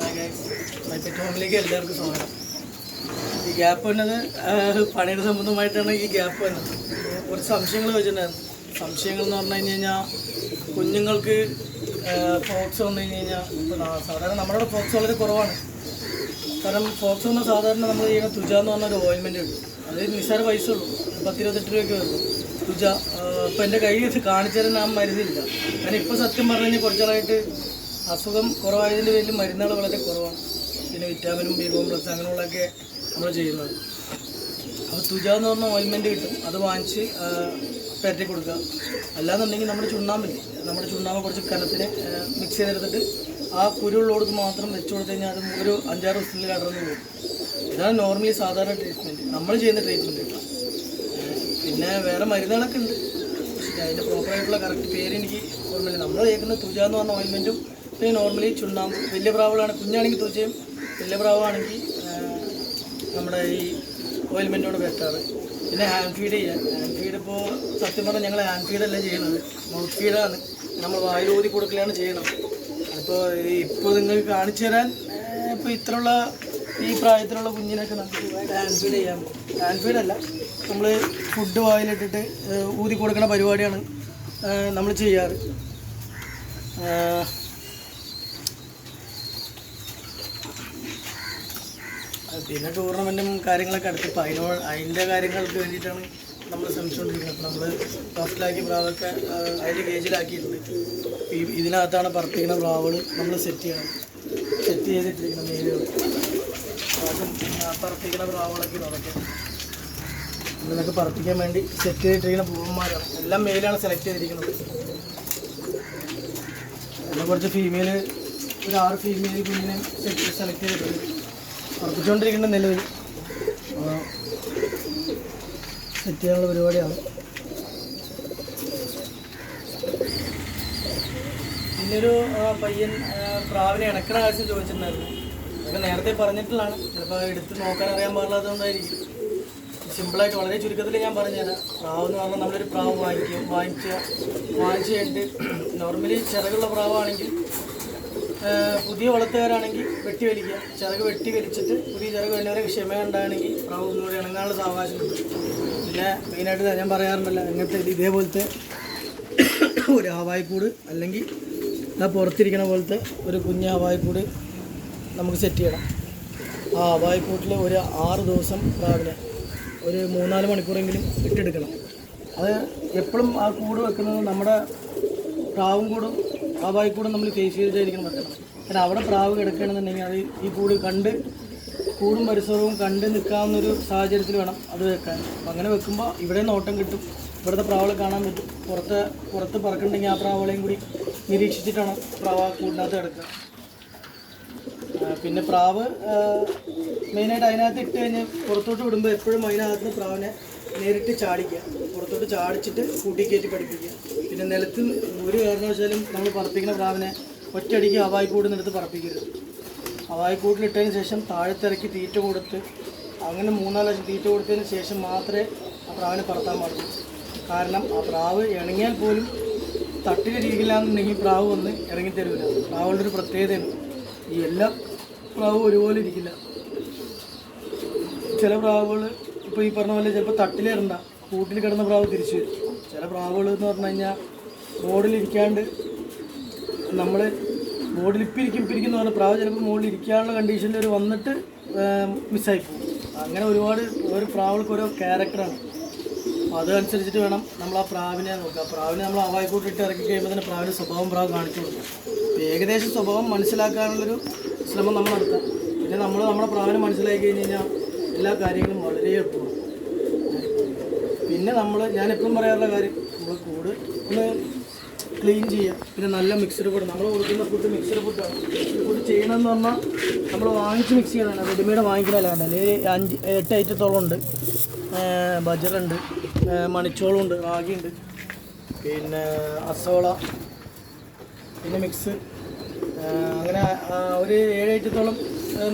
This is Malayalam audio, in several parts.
മൈപ്പറ്റ് ഹോമിലേക്ക് എല്ലാവർക്കും സ്വാഗതം. ഈ ഗ്യാപ്പ് വന്നത് പണിയുടെ സംബന്ധമായിട്ടാണ് ഈ ഗ്യാപ്പ് വന്നത്. കുറച്ച് സംശയങ്ങൾ വെച്ചിട്ടുണ്ടായിരുന്നു. സംശയങ്ങൾ എന്ന് പറഞ്ഞു കഴിഞ്ഞ് കഴിഞ്ഞാൽ കുഞ്ഞുങ്ങൾക്ക് ഫോക്സ് വന്നു കഴിഞ്ഞ് കഴിഞ്ഞാൽ ഇപ്പോൾ സാധാരണ നമ്മുടെ ഫോക്സ് വളരെ കുറവാണ്. കാരണം ഫോക്സ് വന്ന സാധാരണ നമ്മൾ ചെയ്യുന്ന തുജ എന്ന് പറഞ്ഞൊരു ഓയിൻമെന്റ് ഉണ്ട് അത് നിസ്സാര പൈസ ഉള്ളൂ. പത്തിരുപത്തെട്ട് രൂപയ്ക്ക് വരുന്നു തുജ ഇപ്പം എന്റെ കയ്യിൽ വെച്ച് ഞാൻ മരുന്നില്ല. കാരണം ഇപ്പോൾ സത്യം പറഞ്ഞു കഴിഞ്ഞാൽ കുറച്ചാളായിട്ട് അസുഖം കുറവായതിന്റെ പേരിൽ മരുന്നുകൾ വളരെ കുറവാണ്. പിന്നെ വിറ്റാമിനും ബി കോംപ്ലക്സ് അങ്ങനെയുള്ളതൊക്കെ നമ്മൾ ചെയ്യുന്നത്. അപ്പോൾ തുജ എന്ന് പറഞ്ഞ ഓയിൻമെന്റ് കിട്ടും. അത് വാങ്ങിച്ച് പെരട്ടി കൊടുക്കുക. അല്ലാന്നുണ്ടെങ്കിൽ നമ്മുടെ ചുണ്ണാമ്പില്ലേ നമ്മുടെ ചുണ്ണാമ്പ് കുറച്ച് കനത്തിന് മിക്സ് ചെയ്തെടുത്തിട്ട് ആ കുരുള്ളോടത്ത് മാത്രം വെച്ച് കൊടുത്തു കഴിഞ്ഞാൽ അത് ഒരു അഞ്ചാറ് ദിവസത്തിൽ കടന്നു പോകും. ഇതാണ് നോർമലി സാധാരണ ട്രീറ്റ്മെന്റ് നമ്മൾ ചെയ്യുന്ന ട്രീറ്റ്മെന്റ് പിന്നെ വേറെ മരുന്നുകളൊക്കെ ഉണ്ട്. അതിന്റെ പ്രോപ്പറായിട്ടുള്ള കറക്റ്റ് പേര് എനിക്ക് ഓർമ്മയില്ല. നമ്മൾ കേൾക്കുന്ന തുജ എന്ന് പറഞ്ഞ ഓയിൻമെന്റും പിന്നെ നോർമലി ചുണ്ണാമ്പ് വലിയ പ്രാവുകളാണ്. കുഞ്ഞാണെങ്കിൽ തുജയും വലിയ പ്രാവാണെങ്കിൽ നമ്മുടെ ഈ ഓയിൽമെന്റോട് വെക്കാറ്. പിന്നെ ഹാൻഡ് ഫീഡ് ചെയ്യാൻ ഹാൻഡ് ഫീഡ് ഇപ്പോൾ സത്യം പറഞ്ഞാൽ ഞങ്ങൾ ഹാൻഡ് ഫീഡല്ല ചെയ്യുന്നത്. മൗത്ത് ഫീഡാണ് നമ്മൾ വായിലൂതി കൊടുക്കലാണ് ചെയ്യണം. അപ്പോൾ ഇപ്പോൾ നിങ്ങൾക്ക് കാണിച്ചു തരാൻ ഇപ്പോൾ ഇത്രയുള്ള ഈ പ്രായത്തിലുള്ള കുഞ്ഞിനൊക്കെ നമുക്ക് ഹാൻഡ് ഫീഡ് ചെയ്യാൻ ഹാൻഡ് ഫീഡല്ല നമ്മൾ ഫുഡ് വായിലിട്ടിട്ട് ഊതി കൊടുക്കുന്ന പരിപാടിയാണ് നമ്മൾ ചെയ്യാറ്. പിന്നെ ടൂർണമെന്റും കാര്യങ്ങളൊക്കെ അടുത്തപ്പോൾ അതിനോ അതിന്റെ കാര്യങ്ങൾക്ക് വേണ്ടിയിട്ടാണ് നമ്മൾ ശ്രമിച്ചുകൊണ്ടിരിക്കുന്നത് അപ്പോൾ നമ്മൾ ഫസ്റ്റിലാക്കി പ്രാവൊക്കെ അതിന്റെ ഗേജിലാക്കിയിട്ടുണ്ട്. ഈ ഇതിനകത്താണ് പറപ്പിക്കുന്ന പ്രാവുകൾ നമ്മൾ സെറ്റ് ചെയ്യണം സെറ്റ് ചെയ്തിട്ടിരിക്കുന്ന മേലുകൾ ആ പറപ്പിക്കുന്ന പ്രാവുകളൊക്കെ നടക്കും ഇതിനൊക്കെ പറപ്പിക്കാൻ വേണ്ടി സെറ്റ് ചെയ്തിട്ടിരിക്കുന്ന പൂവന്മാരാണ്. എല്ലാം മെയിലാണ് സെലക്ട് ചെയ്തിരിക്കുന്നത്. അതിനെ കുറച്ച് ഫീമെയിൽ ഒരു ആറ് ഫീമെയിൽ കുഞ്ഞിനെ സെലക്ട് ചെയ്തിട്ടുണ്ട്. പറപ്പിച്ചുകൊണ്ടിരിക്കുന്ന നിലവിൽ സെറ്റ് ചെയ്യാനുള്ള പരിപാടിയാണ്. പിന്നൊരു പയ്യൻ പ്രാവിനെ ഇണക്കണ ആവശ്യം ചോദിച്ചിട്ടുണ്ടായിരുന്നു. അതൊക്കെ നേരത്തെ പറഞ്ഞിട്ടുള്ളതാണ്. ചിലപ്പോൾ എടുത്ത് നോക്കാൻ അറിയാൻ പാടില്ലാത്തതുകൊണ്ടായിരിക്കും. സിമ്പിളായിട്ട് വളരെ ചുരുക്കത്തിൽ ഞാൻ പറഞ്ഞുതരാം. പ്രാവ് എന്ന് പറഞ്ഞാൽ നമ്മളൊരു പ്രാവ് വാങ്ങിക്കും. വാങ്ങിച്ച വാങ്ങിച്ച് കഴിഞ്ഞിട്ട് നോർമലി ചിറകുള്ള പ്രാവാണെങ്കിൽ പുതിയ വളർത്തുകാരാണെങ്കിൽ വെട്ടി വലിക്കുക. ചിറക് വെട്ടി വലിച്ചിട്ട് പുതിയ ചിറക് വരുന്നവരെ ക്ഷമ ഉണ്ടാണെങ്കിൽ പ്രാവ് ഒന്നുകൂടി ഇണങ്ങാനുള്ള സാവകാശം ഉണ്ട്. പിന്നെ മെയിനായിട്ട് ഞാൻ പറയാറുണ്ടല്ലോ അങ്ങനത്തെ ഇത് ഇതേപോലത്തെ ഒരു ആവായിക്കൂട് അല്ലെങ്കിൽ ആ പുറത്തിരിക്കണ പോലത്തെ ഒരു കുഞ്ഞ് ആവായിക്കൂട് നമുക്ക് സെറ്റ് ചെയ്യണം. ആ ആവായിക്കൂട്ടിൽ ഒരു ആറ് ദിവസം രാവിലെ ഒരു മൂന്നാൽ മണിക്കൂറെങ്കിലും ഇട്ടെടുക്കണം. അത് എപ്പോഴും ആ കൂട് വെക്കുന്നത് നമ്മുടെ പ്രാവും കൂടും പ്രാവായി കൂടും നമ്മൾ ഫേസ് ചെയ്തിട്ടായിരിക്കണം വെക്കണം. കാരണം അവിടെ പ്രാവ് കിടക്കുകയാണെന്നുണ്ടെങ്കിൽ അത് ഈ കൂട് കണ്ട് കൂടും പരിസരവും കണ്ട് നിൽക്കാവുന്നൊരു സാഹചര്യത്തിൽ വേണം അത് വെക്കാൻ. അങ്ങനെ വെക്കുമ്പോൾ ഇവിടെ നോട്ടം കിട്ടും ഇവിടുത്തെ പ്രാവുകളെ കാണാൻ പറ്റും. പുറത്ത് പുറത്ത് പറക്കുന്നുണ്ടെങ്കിൽ ആ പ്രാവുകളെയും കൂടി നിരീക്ഷിച്ചിട്ടാണ് പ്രാവ കൂടിനകത്ത് കിടക്കുക. പിന്നെ പ്രാവ് മെയിനായിട്ട് അതിനകത്ത് ഇട്ട് കഴിഞ്ഞ് പുറത്തോട്ട് വിടുമ്പോൾ എപ്പോഴും അതിനകത്ത് പ്രാവിനെ നേരിട്ട് ചാടിക്കുക. പുറത്തോട്ട് ചാടിച്ചിട്ട് കൂട്ടിക്കയറ്റി പഠിപ്പിക്കുക. പിന്നെ നിലത്ത് ഒരു കാരണവശാലും നമ്മൾ പറപ്പിക്കുന്ന പ്രാവിനെ ഒറ്റയടിക്ക് ഹവായിക്കൂട് നിന്നെടുത്ത് പറപ്പിക്കരുത്. അവായിക്കൂട്ടിലിട്ടതിന് ശേഷം താഴത്തിറക്കി തീറ്റ കൊടുത്ത് അങ്ങനെ മൂന്നാൽ തീറ്റ കൊടുത്തതിന് ശേഷം മാത്രമേ ആ പ്രാവിനെ പറത്താൻ പാടുള്ളൂ. കാരണം ആ പ്രാവ് ഇണങ്ങിയാൽ പോലും തട്ടിലിരിക്കില്ലാന്നുണ്ടെങ്കിൽ പ്രാവ് വന്ന് ഇറങ്ങി തരില്ല പ്രാവുകളുടെ ഒരു പ്രത്യേകതയാണ് ഈ എല്ലാ പ്രാവും ഒരുപോലെ ഇരിക്കില്ല. ചില പ്രാവുകൾ ഇപ്പോൾ ഈ പറഞ്ഞ പോലെ ചിലപ്പോൾ തട്ടിലേറണ്ട. കൂട്ടിൽ കിടന്ന പ്രാവ് തിരിച്ചു വരും. ചില പ്രാവുകൾ എന്ന് പറഞ്ഞു കഴിഞ്ഞാൽ ബോർഡിലിരിക്കാണ്ട് നമ്മൾ ബോർഡിൽ ഇപ്പം ഇരിക്കും ഇപ്പം ഇരിക്കുന്ന പറഞ്ഞ പ്രാവ് ചിലപ്പോൾ മുകളിൽ ഇരിക്കാനുള്ള കണ്ടീഷനിൽ ഒരു വന്നിട്ട് മിസ്സായി പോകും അങ്ങനെ ഒരുപാട് ഓരോ പ്രാവുകൾക്ക് ഓരോ ക്യാരക്ടറാണ് അപ്പോൾ അതനുസരിച്ചിട്ട് വേണം നമ്മൾ ആ പ്രാവിനെ നോക്കുക പ്രാവിനെ നമ്മൾ അവായിക്കൂട്ടിട്ട് ഇറക്കി കഴിയുമ്പോൾ തന്നെ പ്രാവിന്റെ സ്വഭാവം പ്രാവ് കാണിച്ചു കൊടുക്കും. അപ്പോൾ ഏകദേശം സ്വഭാവം മനസ്സിലാക്കാനുള്ളൊരു ശ്രമം നമ്മൾ നടത്താം. പിന്നെ നമ്മൾ നമ്മുടെ പ്രാവിനെ മനസ്സിലാക്കി കഴിഞ്ഞ് കഴിഞ്ഞാൽ എല്ലാ കാര്യങ്ങളും വളരെ എളുപ്പമാണ്. പിന്നെ നമ്മൾ ഞാൻ എപ്പോഴും പറയാറുള്ള കാര്യം നമ്മൾ കൂട് ഒന്ന് ക്ലീൻ ചെയ്യുക പിന്നെ നല്ല മിക്സ്ഡ് ഫുഡ് നമ്മൾ കൊടുക്കുന്ന ഫുഡ് മിക്സ്ഡ് ഫുഡാണ് ഫുഡ് ചെയ്യണമെന്ന് പറഞ്ഞാൽ നമ്മൾ വാങ്ങിച്ച് മിക്സ് ചെയ്യണം റെഡിമെയ്ഡ് വാങ്ങിക്കണമല്ല വേണ്ട അല്ലെങ്കിൽ അഞ്ച് എട്ട് ഐറ്റത്തോളം ഉണ്ട്. ബജറുണ്ട്. മണിച്ചോളം ഉണ്ട് റാഗിയുണ്ട്. പിന്നെ അസോള പിന്നെ മിക്സ് അങ്ങനെ ഒരു ഏഴ് ഐറ്റത്തോളം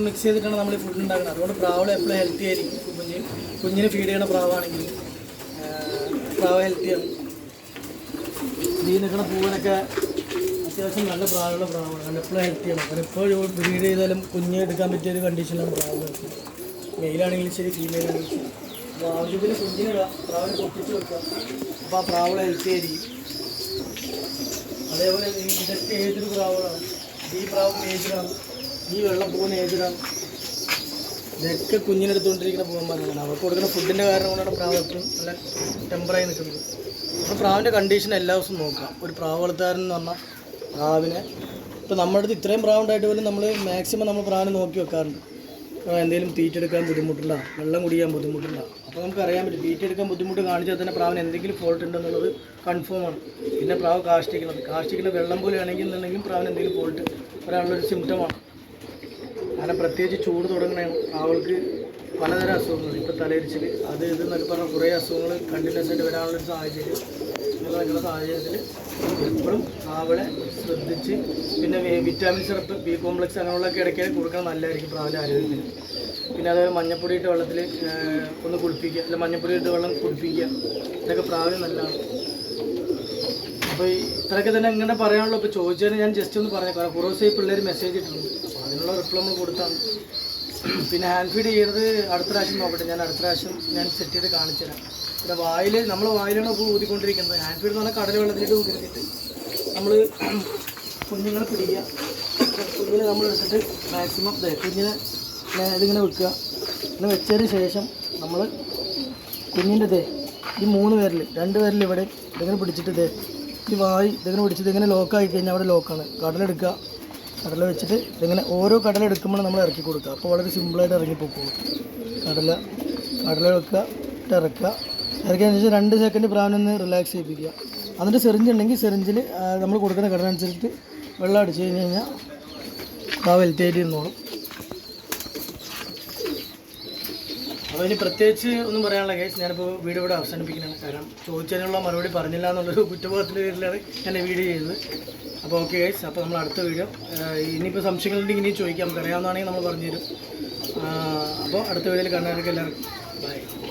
മിക്സ് ചെയ്തിട്ടാണ് നമ്മൾ ഈ ഫുഡ് ഉണ്ടാക്കുന്നത്. അതുകൊണ്ട് പ്രാവുകൾ എപ്പോഴും ഹെൽത്തി ആയിരിക്കും കുഞ്ഞ്. കുഞ്ഞിന് ഫീഡ് ചെയ്യണ പ്രാവാണെങ്കിൽ പ്രാവ് ഹെൽത്തിയാണ് ഈ നിൽക്കുന്ന പൂവിനൊക്കെ അത്യാവശ്യം നല്ല പ്രാവുള്ള പ്രാവാണ്. നല്ല എപ്പോഴും ഹെൽത്തിയാണ് അവർ എപ്പോഴും ഫീഡ് ചെയ്താലും കുഞ്ഞ് എടുക്കാൻ പറ്റിയ ഒരു കണ്ടീഷനിലാണ് പ്രാവ് മെയിലാണെങ്കിലും ശരി ഫീമെയിലാണെങ്കിലും ശരി. അപ്പോൾ ആവശ്യത്തിന് കുഞ്ഞിനിടാം പ്രാവിനെ പൊട്ടിച്ച് വെക്കുക അപ്പോൾ ആ പ്രാവുകൾ ഹെൽത്തി ആയിരിക്കും അതേപോലെ ഇതൊക്കെ ഏതൊരു പ്രാവുകളാണ് ഈ പ്രാവ് ഏജിലാണ് ഈ വെള്ളം പോകുന്ന ഏജിലാണ് ഇതൊക്കെ കുഞ്ഞിനെടുത്തുകൊണ്ടിരിക്കുന്ന പൂവന്മാരാണ്. അവർക്ക് കൊടുക്കുന്ന ഫുഡിന്റെ കാരണം കൊണ്ടാണ് പ്രാവ് എപ്പോഴും നല്ല ടെമ്പറായി നിൽക്കുന്നത് അപ്പോൾ പ്രാവിന്റെ കണ്ടീഷൻ എല്ലാ ദിവസവും നോക്കാം. ഒരു പ്രാവ് വളർത്താരൻ എന്ന് പറഞ്ഞാൽ പ്രാവിനെ. ഇപ്പോൾ നമ്മുടെ അടുത്ത് ഇത്രയും പ്രാവുണ്ടായിട്ട് പോലും നമ്മൾ മാക്സിമം നമ്മൾ പ്രാവിനെ നോക്കി വെക്കാറുണ്ട്. എന്തെങ്കിലും തീറ്റ എടുക്കാൻ ബുദ്ധിമുട്ടുണ്ടോ? വെള്ളം കുടിക്കാൻ ബുദ്ധിമുട്ടുണ്ടോ? അപ്പോൾ നമുക്ക് അറിയാൻ പറ്റും. തീറ്റ എടുക്കാൻ ബുദ്ധിമുട്ട് കാണിച്ചാൽ തന്നെ പ്രാവിന് എന്തെങ്കിലും ഫോൾട്ട് ഉണ്ടെന്നുള്ളത് കൺഫേം ആണ്. പിന്നെ പ്രാവ് കാഷ്ടിക്കുന്നത്. കാഷ്ടിക്കുന്ന വെള്ളം പോലെ ആണെങ്കിൽ എന്നുണ്ടെങ്കിൽ പ്രാവിന് എന്തെങ്കിലും ഫോൾട്ട് വരാനുള്ളൊരു സിംറ്റമാണ് കാരണം പ്രത്യേകിച്ച് ചൂട് തുടങ്ങണേ അവൾക്ക് പലതരം അസുഖങ്ങൾ ഇപ്പോൾ തലയിരിച്ചിൽ അത് ഇത് എന്നൊക്കെ പറഞ്ഞാൽ കുറേ അസുഖങ്ങൾ കണ്ടിന്യൂസ് ആയിട്ട് വരാനുള്ളൊരു സാഹചര്യം നിൽക്കുന്ന സാഹചര്യത്തിൽ എപ്പോഴും അവളെ ശ്രദ്ധിച്ച് പിന്നെ വിറ്റാമിൻ സിറപ്പ് ബി കോംപ്ലക്സ് അങ്ങനെയുള്ളതൊക്കെ ഇടയ്ക്ക് കൊടുക്കണം നല്ലതായിരിക്കും. പ്രാവിലെ ആരോഗ്യത്തിന്. പിന്നെ അതായത് മഞ്ഞപ്പൊടി ഇട്ട് വെള്ളത്തിൽ ഒന്ന് കുളിപ്പിക്കുക. അല്ല മഞ്ഞപ്പൊടി ഇട്ട് വെള്ളം കുളിപ്പിക്കുക ഇതൊക്കെ പ്രാവിന് നല്ലതാണ്. അപ്പോൾ ഇത്രയൊക്കെ തന്നെ ഇങ്ങനെ പറയാനുള്ളൂ. ഇപ്പോൾ ചോദിച്ചതിന് ഞാൻ ജസ്റ്റ് ഒന്ന് പറഞ്ഞു കാരണം കുറേ ദിവസം ഈ പിള്ളേർ മെസ്സേജ് ഇട്ടിട്ടുണ്ട്. അപ്പോൾ അതിനുള്ള റിപ്ലൈ നമ്മൾ കൊടുത്താണ്. പിന്നെ ഹാൻഡ് ഫീഡ് ചെയ്യുന്നത് അടുത്ത പ്രാവശ്യം നോക്കട്ടെ. ഞാൻ അടുത്ത പ്രാവശ്യം ഞാൻ സെറ്റ് ചെയ്ത് കാണിച്ചു തരാം പിന്നെ വായിൽ നമ്മൾ വായിലാണ് ഇപ്പോൾ ഊതിക്കൊണ്ടിരിക്കുന്നത്. ഹാൻഡ് ഫീഡ് എന്ന് പറഞ്ഞാൽ കടൽ വെള്ളത്തിലേക്ക് ഊതിരുത്തിട്ട് നമ്മൾ കുഞ്ഞുങ്ങളെ പിടിക്കുക. കുഞ്ഞിനെ നമ്മൾ എടുത്തിട്ട് മാക്സിമം കുഞ്ഞിനെ ഇതിങ്ങനെ വെക്കുക. ഇങ്ങനെ വെച്ചതിന് ശേഷം നമ്മൾ കുഞ്ഞിന്റെ ദേ ഈ മൂന്ന് പേരിൽ രണ്ട് പേരിൽ ഇവിടെ ഇതിങ്ങനെ പിടിച്ചിട്ട് ദേ ഈ വായി ഇതിങ്ങനെ പിടിച്ചിട്ട് ഇങ്ങനെ ലോക്കായി കഴിഞ്ഞാൽ അവിടെ ലോക്കാണ് കടലെടുക്കുക കടല വെച്ചിട്ട് ഇതിങ്ങനെ ഓരോ കടല എടുക്കുമ്പോൾ നമ്മൾ ഇറക്കി കൊടുക്കുക. അപ്പോൾ വളരെ സിമ്പിളായിട്ട് ഇറങ്ങി കടല കടല വെക്കുക ഇറക്കുക. ഇറക്കിയതിന് ശേഷം രണ്ട് സെക്കൻഡ് പ്രാവിനൊന്ന് റിലാക്സ് ചെയ്യിപ്പിക്കുക. അതിന്റെ സെറിഞ്ച് ഉണ്ടെങ്കിൽ സെറിഞ്ചിൽ നമ്മൾ കൊടുക്കുന്ന ഘടന അനുസരിച്ചിട്ട് വെള്ളം അടിച്ചു കഴിഞ്ഞ് കഴിഞ്ഞാൽ പ്രാവ് ഹെൽത്തി ഇരുന്നോളും. അപ്പോൾ ഇനി പ്രത്യേകിച്ച് ഒന്നും പറയാനുള്ള കേസ് ഞാനിപ്പോൾ വീഡിയോ ഇവിടെ അവസാനിപ്പിക്കുന്നതാണ്. കാരണം ചോദിച്ചതിനുള്ള മറുപടി പറഞ്ഞില്ല എന്നുള്ളൊരു കുറ്റബോധത്തിന്റെ പേരിലാണ് ഞാൻ വീട് ചെയ്തത്. അപ്പോൾ ഓക്കെ ഗൈസ് അപ്പോൾ നമ്മൾ അടുത്ത വീഡിയോ ഇനിയിപ്പോൾ സംശയങ്ങളുണ്ടെങ്കിൽ ഇനി ചോദിക്കാം. നമുക്ക് അറിയാവുന്നതാണെങ്കിൽ നമ്മൾ പറഞ്ഞുതരും അപ്പോൾ അടുത്ത വീഡിയോയിൽ കാണാനൊക്കെ എല്ലാവർക്കും. ബൈ